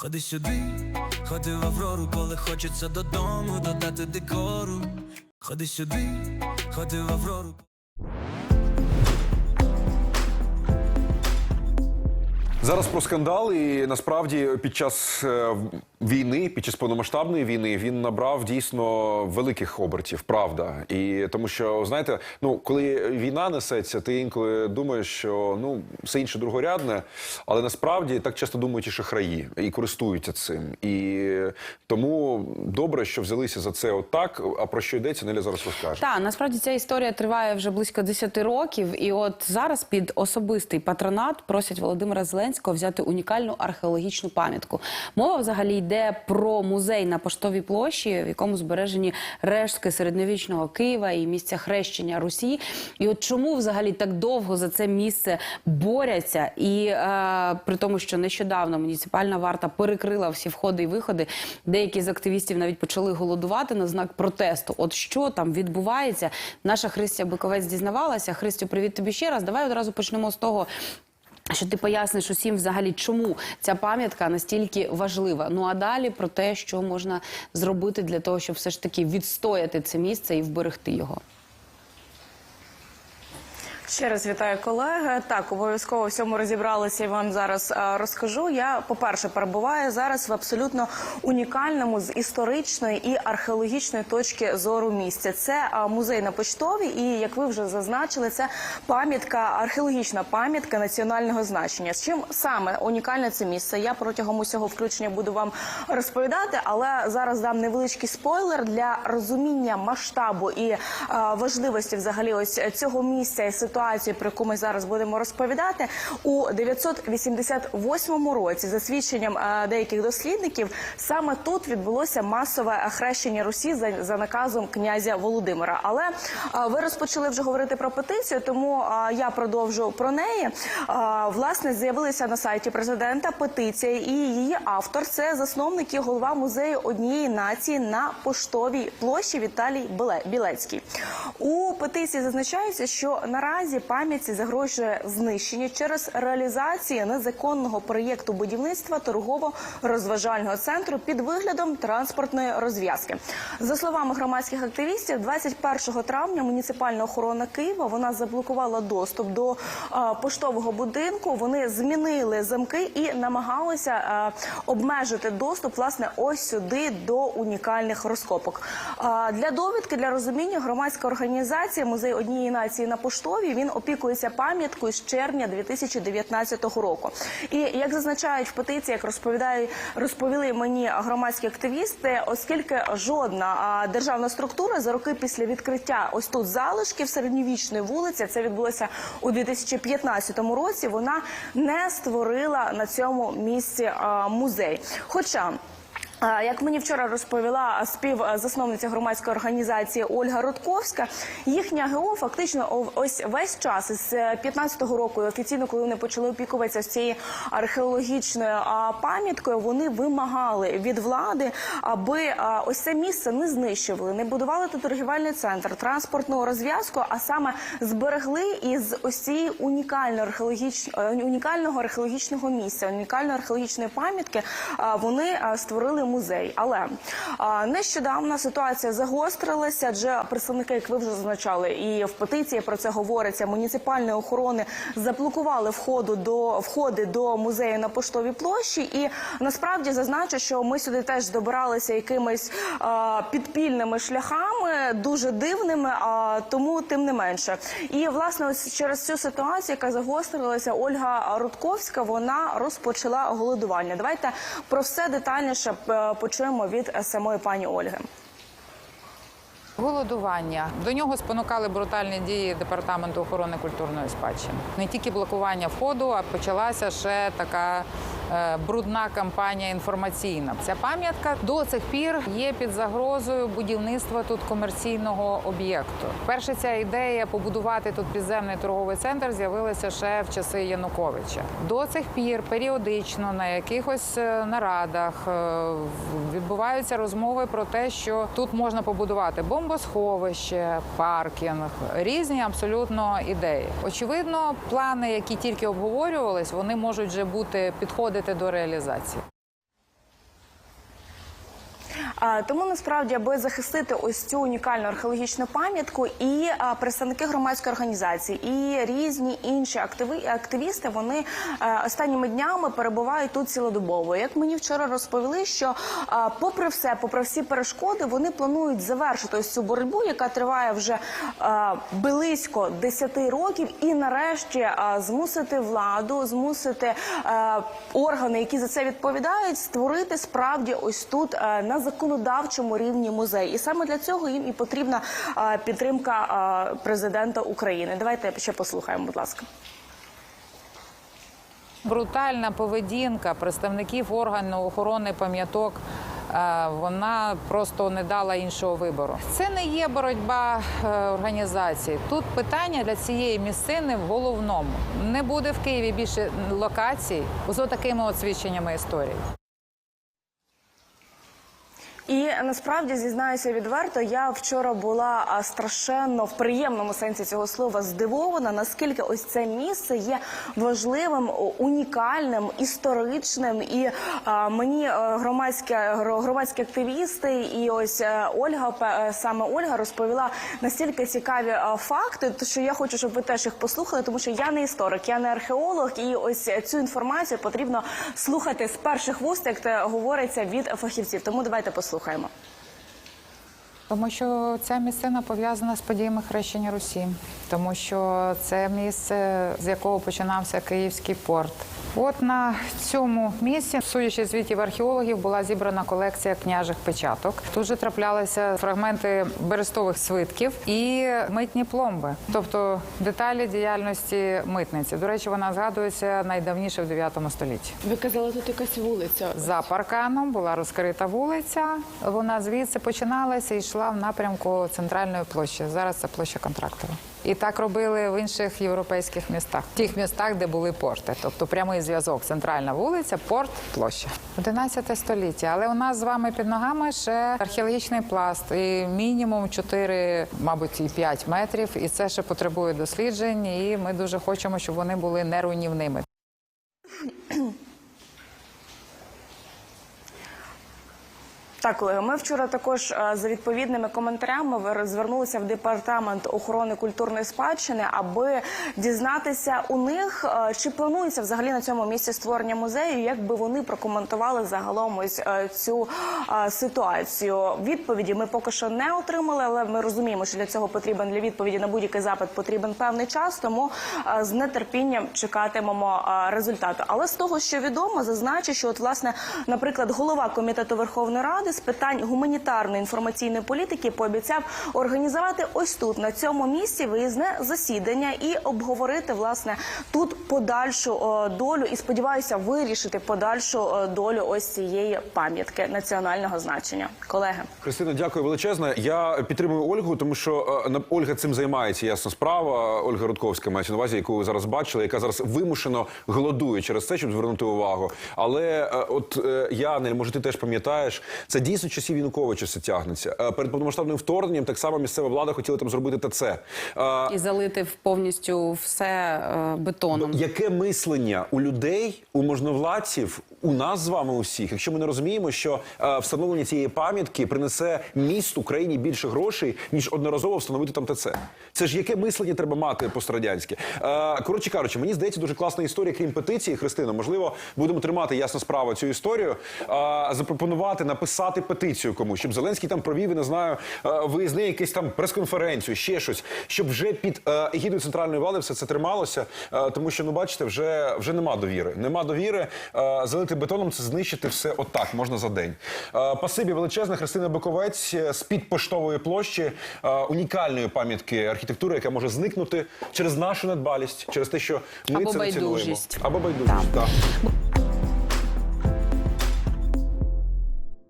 Ходи сюди, ходи в Аврору, коли хочеться додому додати декору. Ходи сюди, ходи в Аврору. Зараз про скандал, і насправді під час е, війни, під час повномасштабної війни, він набрав дійсно великих обертів, правда. І тому, що знаєте, ну коли війна несеться, ти інколи думаєш, що ну все інше другорядне, але насправді так часто думають і шахраї і користуються цим. І тому добре, що взялися за це отак. А про що йдеться, Неля зараз розкаже. Так, насправді ця історія триває вже близько 10 років, і от зараз під особистий патронат просять Володимира Зеленського взяти унікальну археологічну пам'ятку. Мова взагалі йде про музей на поштовій площі, в якому збережені рештки середньовічного Києва і місця хрещення Русі. І от чому взагалі так довго за це місце борються? І е, при тому, що нещодавно муніципальна варта перекрила всі входи і виходи, деякі з активістів навіть почали голодувати на знак протесту. От що там відбувається? Наша Христя Биковець дізнавалася. Христю, привіт тобі ще раз. Давай одразу почнемо з того. Що ти поясниш усім взагалі, чому ця пам'ятка настільки важлива? Ну а далі про те, що можна зробити для того, щоб все ж таки відстояти це місце і вберегти його. Ще раз вітаю колеги. Так, обов'язково всьому розібралися і вам зараз розкажу. Я, по-перше, перебуваю зараз в абсолютно унікальному з історичної і археологічної точки зору місця. Це музей на почтовій, і як ви вже зазначили, це пам'ятка, археологічна пам'ятка національного значення. З чим саме унікальне це місце? Я протягом усього включення буду вам розповідати, але зараз дам невеличкий спойлер для розуміння масштабу і важливості взагалі ось цього місця і ситуації, про яку ми зараз будемо розповідати. У 988 році, за свідченням деяких дослідників, саме тут відбулося масове хрещення Русі за, наказом князя Володимира. Але ви розпочали вже говорити про петицію, тому я продовжу про неї. Власне, з'явилися на сайті президента петиція, і її автор це засновник і голова музею однієї нації на поштовій площі Віталій Біле- Білецький. У петиції зазначається, що наразі пам'ятці загрожує знищення через реалізацію незаконного проєкту будівництва торгово-розважального центру під виглядом транспортної розв'язки. За словами громадських активістів, 21 травня муніципальна охорона Києва вона заблокувала доступ до а, поштового будинку. Вони змінили замки і намагалися а, обмежити доступ власне ось сюди до унікальних розкопок. А, для довідки для розуміння громадська організація музей однієї нації на поштовій він опікується пам'яткою з червня 2019 року. І як зазначають в петиції, як розповіли мені громадські активісти, оскільки жодна державна структура за роки після відкриття ось тут залишків середньовічної вулиці, це відбулося у 2015 році. Вона не створила на цьому місці музей. Хоча Як мені вчора розповіла співзасновниця громадської організації Ольга Рудковська, їхня ГО фактично ось весь час із 15-го року, офіційно, коли вони почали опікуватися з цією археологічною пам'яткою, вони вимагали від влади, аби а, ось це місце не знищували, не будували тут торгівельний центр, транспортну розв'язку, а саме зберегли із ось цієї унікальної археологіч... е, унікального археологічного місця, унікальної археологічної пам'ятки. Вони створили музей. Але а, нещодавно ситуація загострилася, адже представники, як ви вже зазначали, і в петиції про це говориться, муніципальної охорони заблокували входу до входи до музею на поштовій площі. І насправді зазначу, що ми сюди теж добиралися якимись а, підпільними шляхами, дуже дивними, а тому тим не менше. І власне, ось через цю ситуацію, яка загострилася, Ольга Рудковська, вона розпочала голодування. Давайте про все детальніше е, почуємо від самої пані Ольги. Голодування до нього спонукали брутальні дії департаменту охорони культурної спадщини. Не тільки блокування входу, а почалася ще така брудна кампанія інформаційна. Ця пам'ятка до цих пір є під загрозою будівництва тут комерційного об'єкту. Перша ця ідея побудувати тут підземний торговий центр з'явилася ще в часи Януковича. До цих пір періодично на якихось е, нарадах е, відбуваються розмови про те, що тут можна побудувати бомбосховище, паркінг, різні абсолютно ідеї. Очевидно, плани, які тільки обговорювались, вони можуть вже бути підходити до реалізації. Тому насправді, аби захистити ось цю унікальну археологічну пам'ятку, і представники громадської організації, і різні інші активісти, вони е, останніми днями перебувають тут цілодобово. Як мені вчора розповіли, що попри все, попри всі перешкоди, вони планують завершити ось цю боротьбу, яка триває вже близько 10 років, і нарешті змусити владу, змусити органи, які за це відповідають, створити справді ось тут а, на законодавчому рівні музей. І саме для цього їм і потрібна підтримка президента України. Давайте ще послухаємо, будь ласка. Брутальна поведінка представників органу охорони пам'яток. Вона просто не дала іншого вибору. Це не є боротьба е, організації. Тут питання для цієї місцини в головному. Не буде в Києві більше локацій з отакими от свідченнями історії. І насправді зізнаюся відверто, я вчора була страшенно в приємному сенсі цього слова здивована, наскільки ось це місце є важливим, унікальним, історичним. І а, мені е, громадські громадські активісти, і ось е, Ольга, е, саме Ольга розповіла настільки цікаві факти, що я хочу, щоб ви теж їх послухали, тому що я не історик, я не археолог, і ось цю інформацію потрібно слухати з перших вуст, як це говориться від фахівців. Тому давайте послухаємо. Тому що ця місцина пов'язана з подіями хрещення Русі, тому що це місце, з якого починався Київський порт. От на цьому місці, судячи звітів археологів, була зібрана колекція княжих печаток. Тут же траплялися фрагменти берестових свитків і митні пломби, тобто деталі діяльності митниці. До речі, вона згадується найдавніше в 9 столітті. Ви казали, тут якась вулиця. За парканом була розкрита вулиця. Вона звідси починалася і йшла в напрямку центральної площі. Зараз це площа контрактора. І так робили в інших європейських містах, тих містах, де були порти. Тобто прямий зв'язок. Центральна вулиця, порт, площа. 11 століття. Але у нас з вами під ногами ще археологічний пласт. І мінімум 4, мабуть, і 5 метрів. І це ще потребує досліджень. І ми дуже хочемо, щоб вони були неруйнівними. Так, колеги, ми вчора також е, за відповідними коментарями звернулися в департамент охорони культурної спадщини, аби дізнатися у них, е, чи планується взагалі на цьому місці створення музею, як би вони прокоментували загалом ось е, цю ситуацію. Відповіді ми поки що не отримали, але ми розуміємо, що для цього потрібен для відповіді на будь-який запит потрібен певний час, тому з нетерпінням чекатимемо результату. Але з того, що відомо, зазначу, що от власне, наприклад, голова комітету Верховної Ради з питань гуманітарної інформаційної політики пообіцяв організувати ось тут на цьому місці виїзне засідання і обговорити власне тут подальшу е, долю і сподіваюся вирішити подальшу е, долю ось цієї пам'ятки національного значення. Колеги. Христина, дякую величезне. Я підтримую Ольгу, тому що е, Ольга цим займається. Ясна справа. Ольга Рудковська мається на увазі, яку ви зараз бачили, яка зараз вимушено голодує через це, щоб звернути увагу. Але от я не може, ти теж пам'ятаєш, це дійсно часів Януковича все тягнеться. Е, Перед повномасштабним вторгненням так само місцева влада хотіла там зробити ТЦ. Е, І залити повністю все е, бетоном. Яке мислення у людей, у можновладців, у нас з вами усіх, якщо ми не розуміємо, що встановлення цієї пам'ятки принесе місту країні більше грошей, ніж одноразово встановити там ТЦ? Це ж яке мислення треба мати пострадянське? Коротше кажучи, мені здається дуже класна історія, крім петиції, Христина. Можливо, будемо тримати ясна справа цю історію, запропонувати написати петицію комусь, щоб Зеленський там провів, я не знаю, е, виїзний якийсь там прес-конференцію, ще щось, щоб вже під е, егідою центральної влади все це трималося, е, тому що ну бачите, вже вже нема довіри. Нема довіри. Залити бетоном це знищити все отак, можна за день. Пасибі величезна Христина Боковець з під поштової площі унікальної пам'ятки архітектури, яка може зникнути через нашу недбалість, через те, що ми Або це не цінуємо. байдужість. Або байдужість. так.